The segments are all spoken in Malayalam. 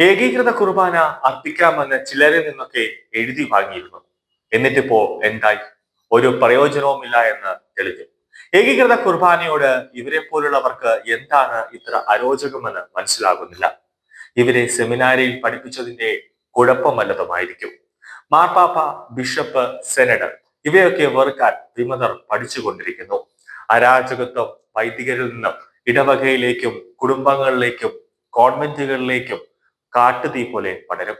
ഏകീകൃത കുർബാന അർപ്പിക്കാമെന്ന് ചിലരിൽ നിന്നൊക്കെ എഴുതി വാങ്ങിയിരുന്നു. എന്നിട്ടിപ്പോ എന്തായി? ഒരു പ്രയോജനവുമില്ല എന്ന് തെളിഞ്ഞു. ഏകീകൃത കുർബാനയോട് ഇവരെ പോലുള്ളവർക്ക് എന്താണ് ഇത്ര അരോചകമെന്ന് മനസ്സിലാകുന്നില്ല. ഇവരെ സെമിനാരിയിൽ പഠിപ്പിച്ചതിന്റെ കുഴപ്പമല്ലതുമായിരിക്കും. മാർപ്പാപ്പ ബിഷപ്പ് സെനഡ് ഇവയൊക്കെ വെറുക്കാൻ വിമതർ പഠിച്ചുകൊണ്ടിരിക്കുന്നു. അരാജകത്വം വൈദികരിൽ നിന്നും ഇടവകയിലേക്കും കുടുംബങ്ങളിലേക്കും കോൺവെന്റുകളിലേക്കും കാട്ടുതീ പോലെ പടരും.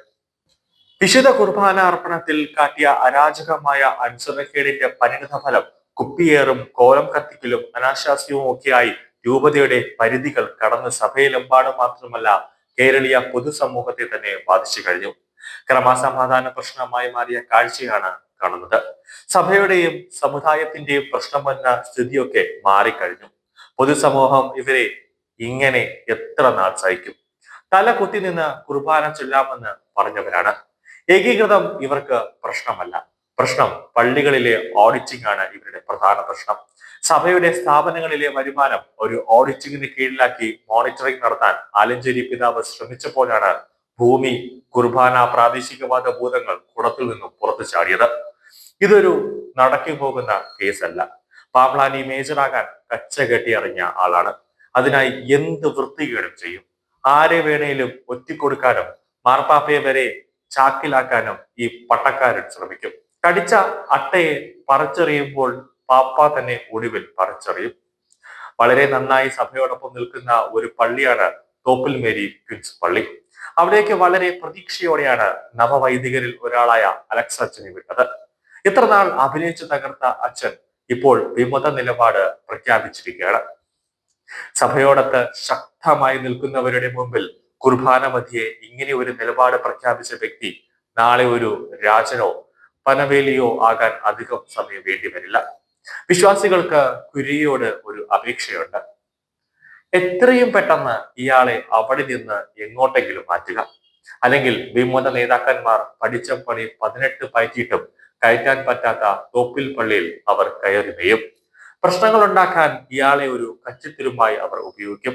വിശുദ്ധ കുർബാന അർപ്പണത്തിൽ കാട്ടിയ അരാജകമായ അനുസരണക്കേടിന്റെ പരിണിത ഫലം കുപ്പിയേറും കോലം കത്തിക്കലും അനാശാസ്യവും ഒക്കെയായി രൂപതയുടെ പരിധികൾ കടന്ന് സഭയിലെമ്പാടും മാത്രമല്ല കേരളീയ പൊതുസമൂഹത്തെ തന്നെ ബാധിച്ചു കഴിഞ്ഞു. ക്രമസമാധാന പ്രശ്നമായി മാറിയ കാഴ്ചയാണ് കാണുന്നത്. സഭയുടെയും സമുദായത്തിന്റെയും പ്രശ്നം വന്ന സ്ഥിതിയൊക്കെ മാറിക്കഴിഞ്ഞു. പൊതുസമൂഹം ഇവരെ ഇങ്ങനെ എത്ര നാൾ സഹിക്കും? തല കുത്തി നിന്ന് കുർബാന ചൊല്ലാമെന്ന് പറഞ്ഞവരാണ്. ഏകീകൃതം ഇവർക്ക് പ്രശ്നമല്ല. പ്രശ്നം പള്ളികളിലെ ഓഡിറ്റിംഗ് ആണ് ഇവരുടെ പ്രധാന പ്രശ്നം. സഭയുടെ സ്ഥാപനങ്ങളിലെ വരുമാനം ഒരു ഓഡിറ്റിംഗിന് കീഴിലാക്കി മോണിറ്ററിംഗ് നടത്താൻ ആലഞ്ചേരി പിതാവ് ശ്രമിച്ചപ്പോഴാണ് ഭൂമി കുർബാന പ്രാദേശികവാദ ഭൂതങ്ങൾ കുടത്തിൽ നിന്നും പുറത്തു ചാടിയത്. ഇതൊരു നടക്കി പോകുന്ന കേസല്ല. പാപ്ലാനി മേജറാകാൻ കച്ച കെട്ടിയറിഞ്ഞ ആളാണ്. അതിനായി എന്ത് വൃത്തികേടും ചെയ്യും? ആരെ വേണേലും ഒറ്റിക്കൊടുക്കാനും മാർപ്പാപ്പയെ വരെ ചാക്കിലാക്കാനും ഈ പട്ടക്കാരൻ ശ്രമിക്കും. കടിച്ച അട്ടയെ പറിച്ചെറിയുമ്പോൾ പാപ്പ തന്നെ ഒടുവിൽ പറിച്ചെറിയും. വളരെ നന്നായി സഭയോടൊപ്പം നിൽക്കുന്ന ഒരു പള്ളിയാണ് തോപ്പിൽ മേരി ക്വിൻസ് പള്ളി. അവിടേക്ക് വളരെ പ്രതീക്ഷയോടെയാണ് നവവൈദികരിൽ ഒരാളായ അലക്സ് അച്ഛനെ വിട്ടത്. ഇത്ര നാൾ അഭിനയിച്ചു തകർത്ത അച്ഛൻ ഇപ്പോൾ വിമത നിലപാട് പ്രഖ്യാപിച്ചിരിക്കുകയാണ്. സഭയോടൊത്ത് ശക്തമായി നിൽക്കുന്നവരുടെ മുമ്പിൽ കുർബാന മധ്യേ ഇങ്ങനെ ഒരു നിലപാട് പ്രഖ്യാപിച്ച വ്യക്തി നാളെ ഒരു രാജനോ പനവേലിയോ ആകാൻ അധികം സമയം വേണ്ടി വരില്ല. വിശ്വാസികൾക്ക് കുരിയോട് ഒരു അപേക്ഷയുണ്ട്. എത്രയും പെട്ടെന്ന് ഇയാളെ അവിടെ നിന്ന് എങ്ങോട്ടെങ്കിലും മാറ്റുക. അല്ലെങ്കിൽ വിമത നേതാക്കന്മാർ പഠിച്ച പണി പതിനെട്ട് പയറ്റിയിട്ടും കയറ്റാൻ പറ്റാത്ത തോപ്പിൽ പള്ളിയിൽ അവർ കയറി മേയും. പ്രശ്നങ്ങൾ ഉണ്ടാക്കാൻ ഇയാളെ ഒരു കച്ചിത്തിരുമായി അവർ ഉപയോഗിക്കും.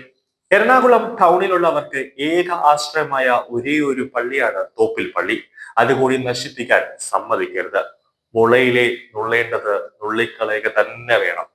എറണാകുളം ടൗണിലുള്ളവർക്ക് ഏക ആശ്രയമായ ഒരേ ഒരു പള്ളിയാണ് തോപ്പിൽ പള്ളി. അതുകൂടി നശിപ്പിക്കാൻ സമ്മതിക്കരുത്. മുളയിലെ നുള്ളേണ്ടത് നുള്ളിക്കളയുക തന്നെ വേണം.